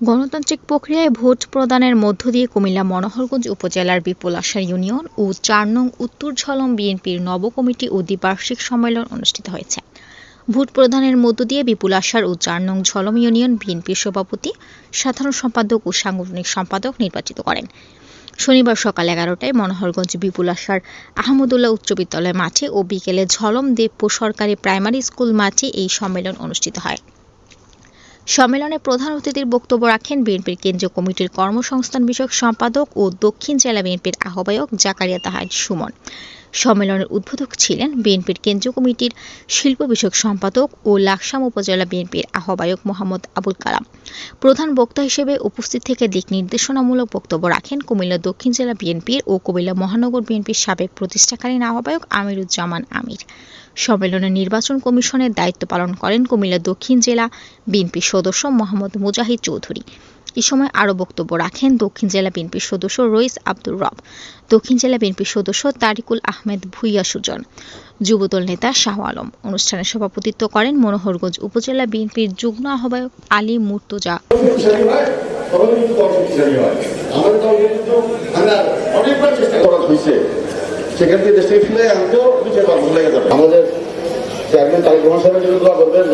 গণতান্ত্রিক প্রক্রিয়ায় ভোট প্রদানের মধ্য দিয়ে কুমিল্লা মনোহরগঞ্জ উপজেলার বিপুল আশা ইউনিয়ন ও চার নং উত্তর ঝলম বিএনপির নব কমিটি ও দ্বিবার্ষিক সম্মেলন অনুষ্ঠিত হয়েছে। ভোট প্রদানের মধ্য দিয়ে বিপুল আশার ও চার নং ঝলম ইউনিয়ন বিএনপির সভাপতি, সাধারণ সম্পাদক ও সাংগঠনিক সম্পাদক নির্বাচিত করেন। শনিবার সকাল এগারোটায় মনোহরগঞ্জ বিপুল আশার আহমদুল্লাহ উচ্চ বিদ্যালয় মাঠে ও বিকেলে ঝলম দেবপুর সরকারি প্রাইমারি স্কুল মাঠে এই সম্মেলন অনুষ্ঠিত হয়। সম্মেলনে প্রধান অতিথির বক্তব্য রাখেন বিএনপির কেন্দ্রীয় কমিটির কর্মসংস্থান বিষয়ক সম্পাদক ও দক্ষিণ জেলা বিএনপির আহ্বায়ক জাকারিয়া তাহার সুমন। সম্মেলনের উদ্বোধক ছিলেন বিএনপির কেন্দ্রীয় কমিটির শিল্প বিষয়ক সম্পাদক ও লাকসাম উপজেলা বিএনপির আহ্বায়ক মোহাম্মদ আবুল কালাম। প্রধান বক্তা হিসেবে উপস্থিত থেকে দিক নির্দেশনামূলক বক্তব্য রাখেন কুমিল্লা দক্ষিণ জেলা বিএনপির ও কুমিল্লা মহানগর বিএনপির সাবেক প্রতিষ্ঠাকালীন আহ্বায়ক আমিরুজ্জামান আমির। সম্মেলনে নির্বাচন কমিশনের দায়িত্ব পালন করেন কুমিল্লা দক্ষিণ জেলা বিএনপির সদস্য মোহাম্মদ মুজাহিদ চৌধুরী। এ সময় আরও বক্তব্য রাখেন দক্ষিণ জেলা বিএনপির সদস্য রইস আব্দুর রব। দক্ষিণ জেলা বিএনপির সদস্য তারিকুল আহমেদ ভুইয়া সুজন। যুবদল নেতা শাহ আলম। অনুষ্ঠানে সভাপতিত্ব করেন মনোহরগঞ্জ উপজেলা বিএনপির যুগ্ম আহ্বায়ক আলী মুর্তজা। সেখান থেকে ফিরে আমাদের চেয়ারম্যান তারিক রহমান সাহেবের জন্য দোয়া করবেন